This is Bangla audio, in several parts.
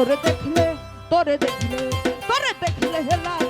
তোরে দেখিলে তোরে দেখিলে তোরে দেখিলে হেলা।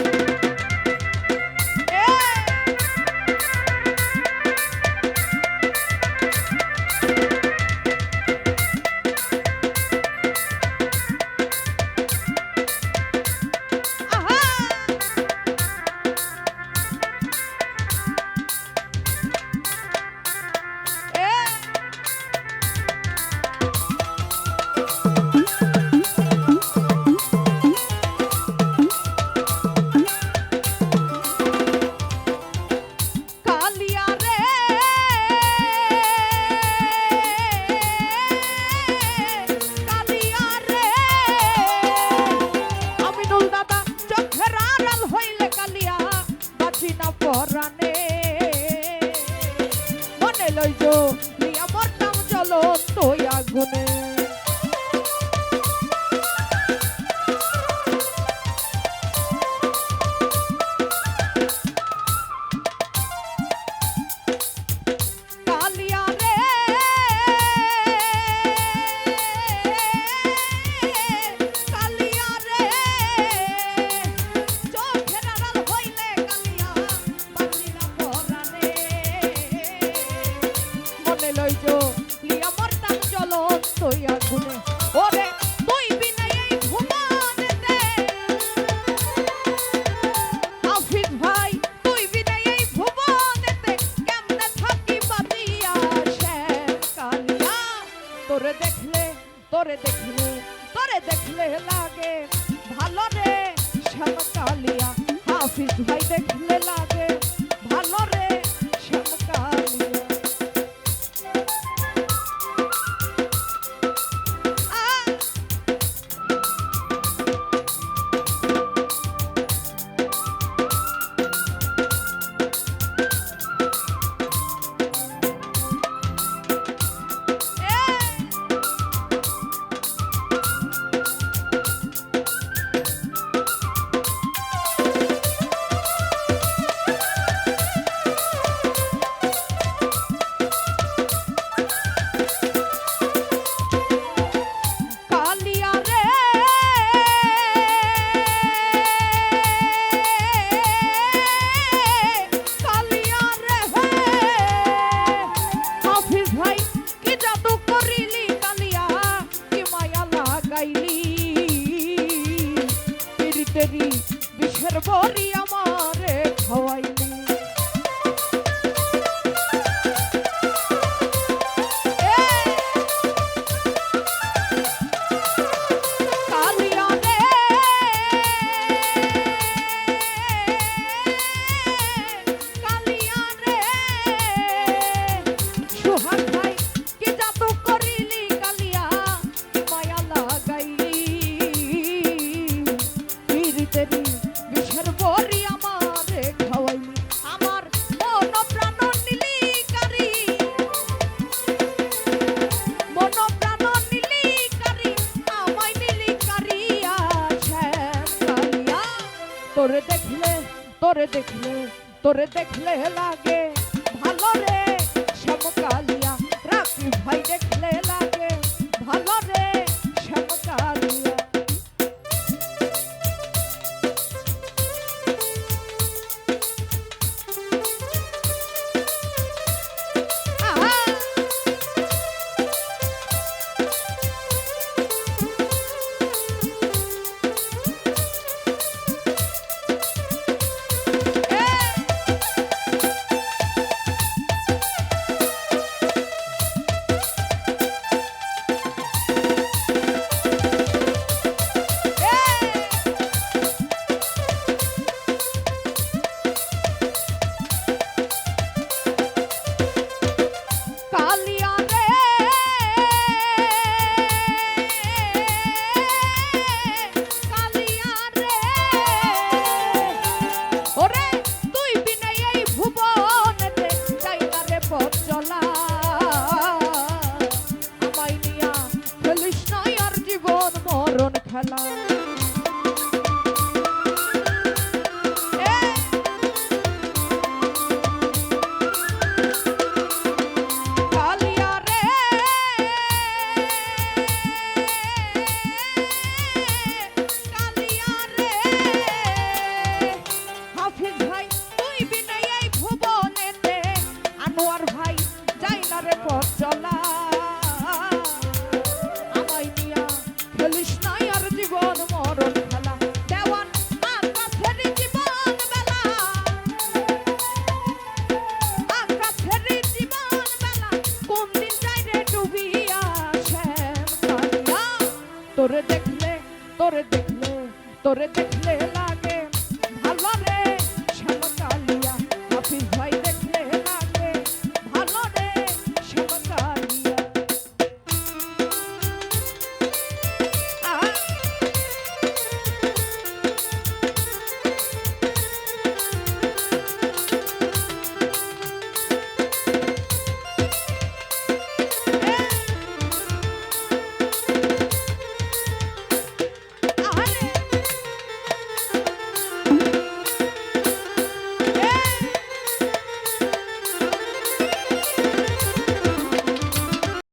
তোরে দেখলে তোরে দেখলে তোরে দেখলে লাগে। ভালো রে শ্যামকালিয়া হাফিজ ভাই দেখলে লাগে। ভালো রে আমার খাওয়াইলি আমার মন প্রাণ মন প্রাণ নিলি কারি আমায় নিলি দেখলে, তোরে দেখলে তোরে দেখলে লাগে ভালো রে শ্যাম কালিয়া রাখি ভাই দেখ